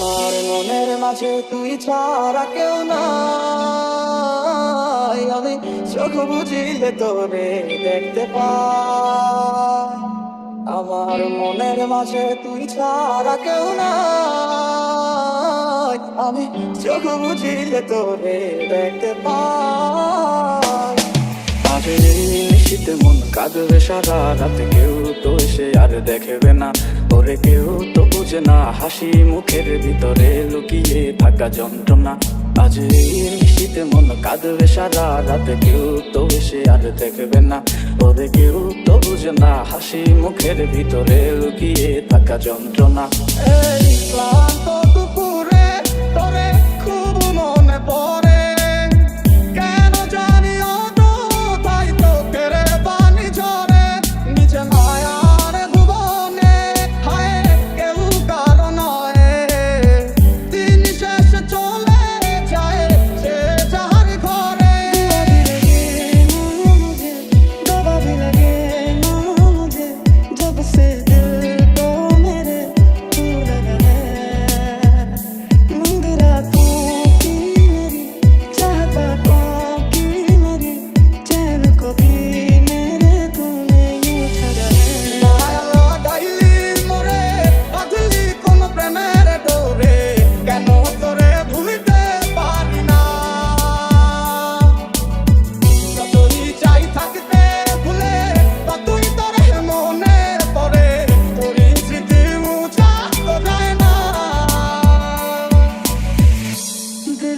মনের মাঝে তুই ছাড়া কেউ নাই। আমি চোখ বুঝিলে তোরে দেখতে পাই। আমার মনের মাঝে তুই ছাড়া কেউ নাই। আমি চোখ বুঝিলে তোরে দেখতে পাই। শীতে মন কাঁদবে সারা রাতে। কেউ তো এসে আর দেখবে না। ওরে কেউ তো বুঝে না, হাসি মুখের ভিতরে লুকিয়ে থাকা যন্ত্রণা। আজ শীতে মন কাঁদবে সারা রাতে। কেউ তো এসে আর দেখবে না। ওরে কেউ তো বুঝে না, হাসি মুখের ভিতরে লুকিয়ে থাকা যন্ত্রণা।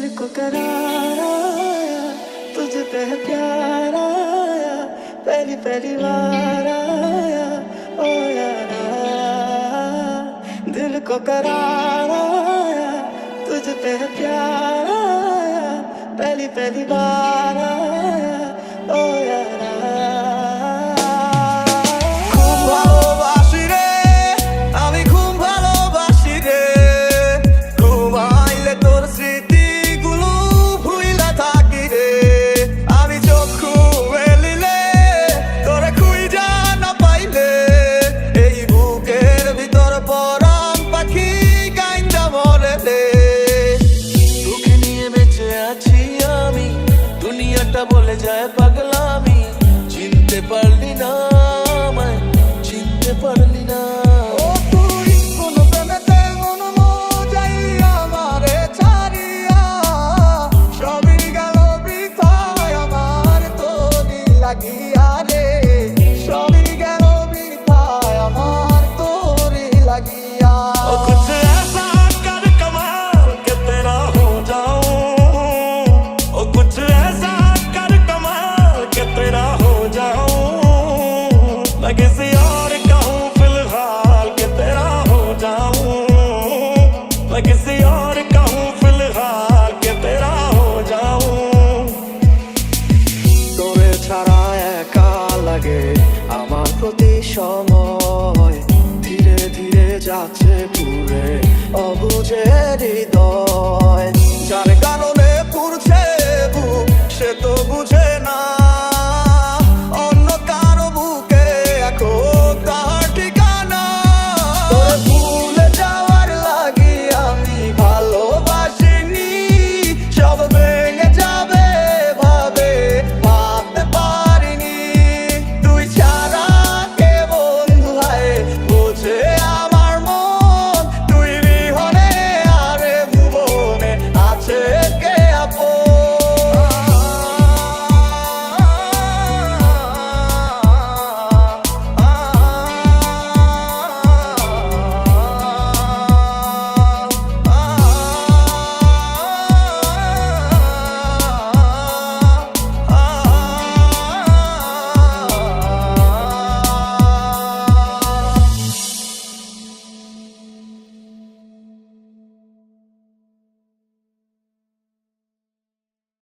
को करारा, तुझ पे प्यार आया पहली पहली बार आया, ओ यारा। दिल को करारा, तुझ पे प्यार आया पहली पहली बार आया। দুনিয়াটা বলে যায় পাগলামি। চিনতে পারলি না আমায় চিনতে পারলি না। লাগে। আমার প্রতি সময় ধীরে ধীরে যাচ্ছে পুরে। অবুঝে হৃদয়।